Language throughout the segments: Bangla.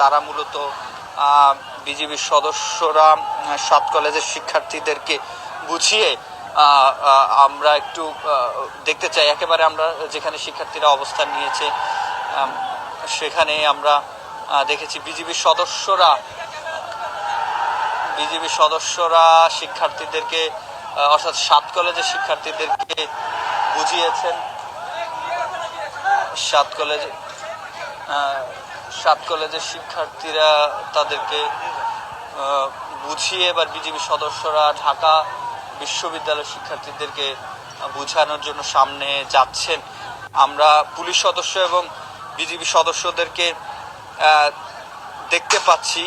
তারা মূলত বিজিবির সদস্যরা সাত কলেজের শিক্ষার্থীদেরকে বুঝিয়ে আমরা একটু দেখতে চাই। একেবারে আমরা যেখানে শিক্ষার্থীরা অবস্থান নিয়েছে সেখানে আমরা দেখেছি বিজিবির সদস্যরা বিজিবি সদস্যরা শিক্ষার্থীদেরকে অর্থাৎ সাত কলেজের শিক্ষার্থীদেরকে বুঝিয়েছেন। সাত কলেজ সাত কলেজের শিক্ষার্থীরা তাদেরকে বুঝিয়ে এবার বিজিবি সদস্যরা ঢাকা বিশ্ববিদ্যালয়ের শিক্ষার্থীদেরকে বোঝানোর জন্য সামনে যাচ্ছেন। আমরা পুলিশ সদস্য এবং বিজিবি সদস্যদেরকে দেখতে পাচ্ছি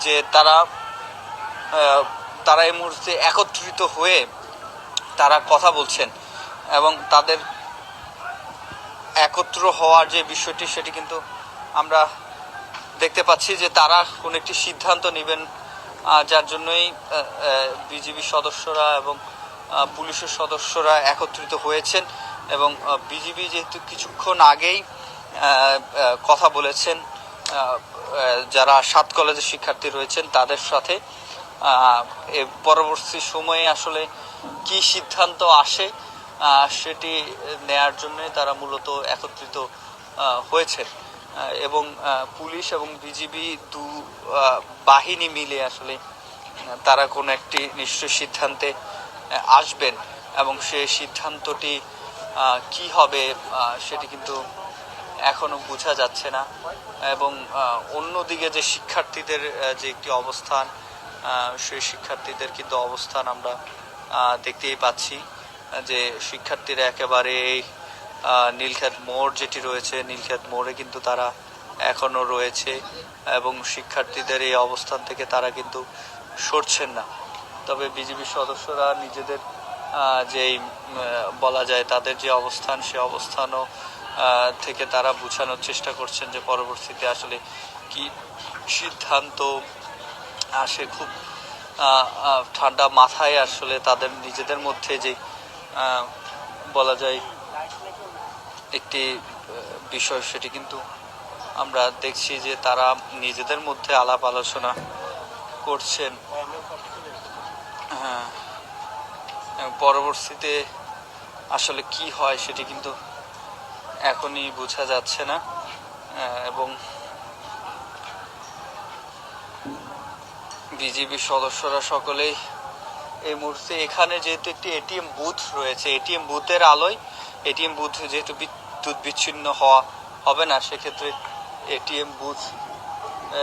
যে তারা তারা এই মুহূর্তে একত্রিত হয়ে তারা কথা বলছেন এবং তাদের একত্র হওয়ার যে বিষয়টি সেটি কিন্তু আমরা দেখতে পাচ্ছি যে তারা কোন একটি সিদ্ধান্ত নেবেন যার জন্যই বিজিবি সদস্যরা এবং পুলিশের সদস্যরা একত্রিত হয়েছেন এবং বিজিবি যেহেতু কিছুক্ষণ আগেই কথা বলেছেন যারা সাত কলেজের শিক্ষার্থী রয়েছেন তাদের সাথে পরবর্তী সময়ে আসলে কি সিদ্ধান্ত আসে সেটি নেয়ার জন্য তারা মূলত একত্রিত আহ, এবং পুলিশ এবং বিজিবি দু বাহিনী মিলে আসলে তারা কোনো একটি নিশ্চয় সিদ্ধান্তে আসবেন এবং সেই সিদ্ধান্তটি কি হবে সেটি কিন্তু এখনও বোঝা যাচ্ছে না এবং অন্যদিকে যে শিক্ষার্থীদের যে একটি অবস্থান সেই শিক্ষার্থীদের কিন্তু অবস্থান আমরা দেখতেই পাচ্ছি, যে শিক্ষার্থীরা একেবারে নীলক্ষেত মোড় যেটি রয়েছে, নীলক্ষেত মোড়ে কিন্তু তারা এখনও রয়েছে এবং শিক্ষার্থীদের এই অবস্থান থেকে তারা কিন্তু সরছেন না। তবে বিজেপি সদস্যরা নিজেদের যেই বলা যায় তাদের যে অবস্থান, সে অবস্থানও থেকে তারা বোঝানোর চেষ্টা করছেন যে পরবর্তীতে আসলে কি সিদ্ধান্ত আসে খুব ঠান্ডা মাথায় আসলে তাদের নিজেদের মধ্যে যে বলা যায় একটি বিষয়, সেটি কিন্তু আমরা দেখছি যে তারা নিজেদের মধ্যে আলাপ আলোচনা করছেন। হ্যাঁ পরবর্তীতে আসলে কি হয় সেটি কিন্তু এখনই বোঝা যাচ্ছে না এবং বিজেপি সদস্যরা সকলেই এই মুহূর্তে এখানে যেহেতু একটি এটিএম বুথ রয়েছে, এটিএম বুথের আলোয় এটিএম বুথ যেহেতু বিদ্যুৎ বিচ্ছিন্ন হওয়া হবে না, সেক্ষেত্রে এটিএম বুথ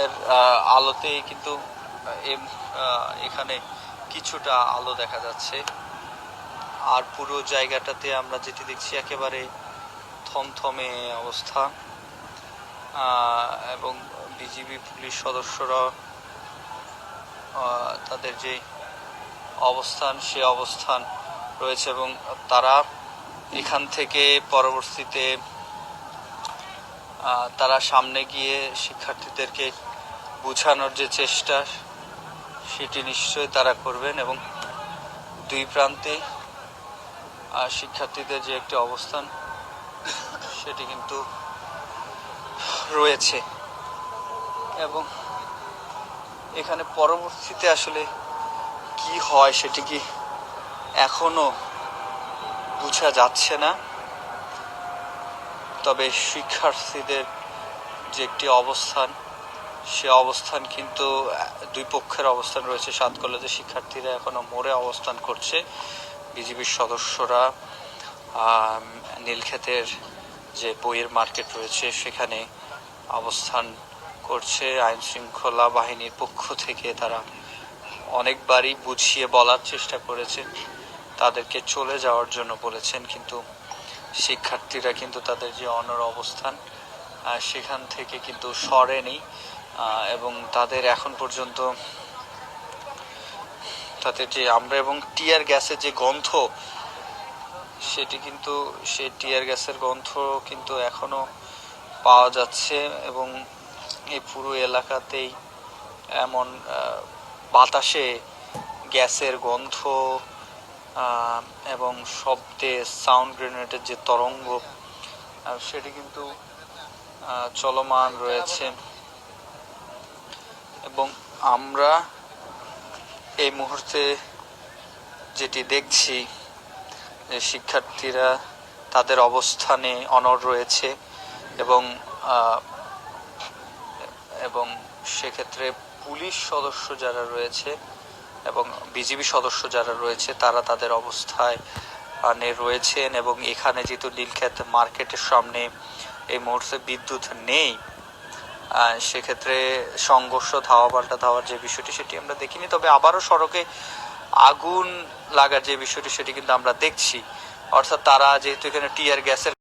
এর আলোতেই কিন্তু এখানে কিছুটা আলো দেখা যাচ্ছে। আর পুরো জায়গাটাতে আমরা যেটি দেখছি একেবারে থমথমে অবস্থা। এবং বিজিবি পুলিশ সদস্যরা তাদের যে অবস্থান, সে অবস্থান রয়েছে এবং তারা এখান থেকে পরবর্তীতে তারা সামনে গিয়ে শিক্ষার্থীদেরকে বোঝানোর যে চেষ্টা, সেটি নিশ্চয়ই তারা করবেন এবং দুই প্রান্তে শিক্ষার্থীদের যে একটি অবস্থান, সেটি কিন্তু রয়েছে। এবং এখানে পরবর্তীতে আসলে কি হয় সেটি কি এখনও বোঝা যাচ্ছে না। তবে শিক্ষার্থীদের যে একটি অবস্থান, সে অবস্থান কিন্তু, দুই পক্ষের অবস্থান রয়েছে সাত কলেজের শিক্ষার্থীরা এখনও মোড়ে অবস্থান করছে। বিজিবির সদস্যরা নীলক্ষেতের যে বইয়ের মার্কেট রয়েছে, সেখানে অবস্থান করছে। আইন শৃঙ্খলা বাহিনীর পক্ষ থেকে তারা অনেকবারই বুঝিয়ে বলার চেষ্টা করেছেন তাদেরকে চলে যাওয়ার জন্য বলেছেন, কিন্তু শিক্ষার্থীরা কিন্তু তাদের যে অনর অবস্থান সেখান থেকে কিন্তু সরেনি এবং তাদের এখন পর্যন্ত তাদের যে আমরা এবং টিয়ার গ্যাসের যে গন্ধ, সেটি কিন্তু সেই টিয়ার গ্যাসের গন্ধ কিন্তু এখনও পাওয়া যাচ্ছে এবং এই পুরো এলাকাতেই এমন বাতাসে গ্যাসের গন্ধ এবং শব্দে সাউন্ড গ্রেনেডের যে তরঙ্গ সেটি কিন্তু চলমান রয়েছে। এবং আমরা এই মুহূর্তে যেটি দেখছি, যে শিক্ষার্থীরা তাদের অবস্থানে অনড় রয়েছে এবং এবং সেক্ষেত্রে পুলিশ সদস্য যারা রয়েছে এবং বিজিবি সদস্য যারা রয়েছে, তারা তাদের অবস্থায় রয়েছেন এবং এখানে যেহেতু নীলক্ষেত মার্কেটের সামনে এই মুহূর্তে বিদ্যুৎ নেই সেক্ষেত্রে সংঘর্ষ, ধাওয়া পাল্টা ধাওয়ার যে বিষয়টি সেটি আমরা দেখিনি। তবে আবারও সড়কে আগুন লাগার যে বিষয়টি সেটি কিন্তু আমরা দেখছি। অর্থাৎ তারা যেহেতু এখানে টিয়ার গ্যাসের